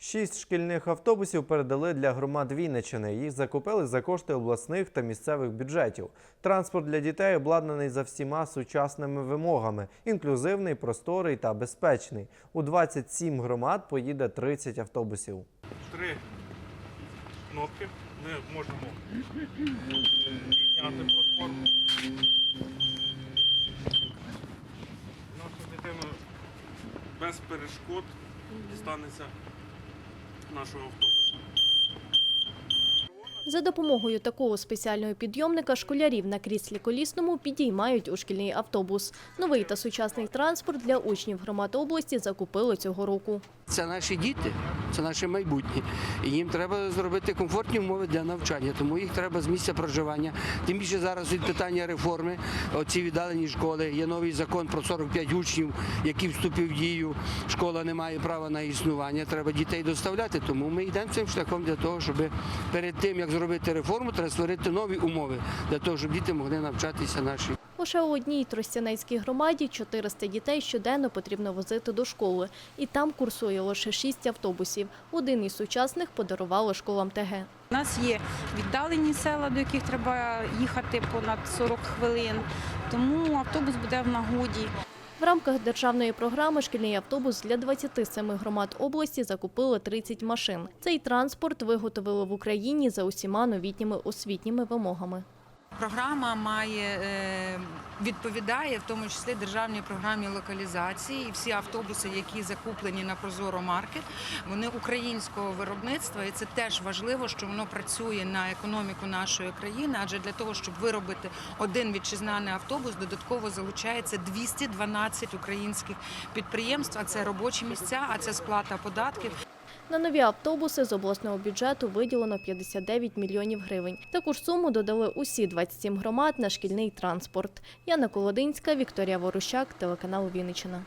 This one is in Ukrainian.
Шість шкільних автобусів передали для громад Вінничини. Їх закупили за кошти обласних та місцевих бюджетів. Транспорт для дітей обладнаний за всіма сучасними вимогами: інклюзивний, просторий та безпечний. У 27 громад поїде 30 автобусів. три кнопки. Ми можемо підняти платформу. Наша дитина без перешкод дістанеться нашого автобуса. За допомогою такого спеціального підйомника школярів на кріслі колісному підіймають у шкільний автобус. Новий та сучасний транспорт для учнів громад області закупили цього року. Це наші діти, це наше майбутнє. Їм треба зробити комфортні умови для навчання, тому їх треба з місця проживання. Тим більше зараз від питання реформи, оці віддалені школи. Є новий закон про 45 учнів, який вступив в дію. Школа не має права на існування. Треба дітей доставляти. Тому ми йдемо цим шляхом для того, щоб перед тим як зробити реформу, треба створити нові умови для того, щоб діти могли навчатися наші. Лише у одній Тростянецькій громаді 400 дітей щоденно потрібно возити до школи. І там курсує лише 6 автобусів. Один із сучасних подарували школам ТГ. У нас є віддалені села, до яких треба їхати понад 40 хвилин, тому автобус буде в нагоді. В рамках державної програми шкільний автобус для 27 громад області закупили 30 машин. Цей транспорт виготовили в Україні за усіма новітніми освітніми вимогами. Програма має е, відповідає в тому числі державній програмі локалізації. І всі автобуси, які закуплені на Прозоро Маркет, вони українського виробництва, і це теж важливо, що воно працює на економіку нашої країни. Адже для того, щоб виробити один вітчизняний автобус, додатково залучається 212 українських підприємств. А це робочі місця, а це сплата податків. На нові автобуси з обласного бюджету виділено 59 мільйонів гривень. Таку ж суму додали усі 27 громад на шкільний транспорт. Яна Колодинська, Вікторія Ворущак, телеканал Вінниччина.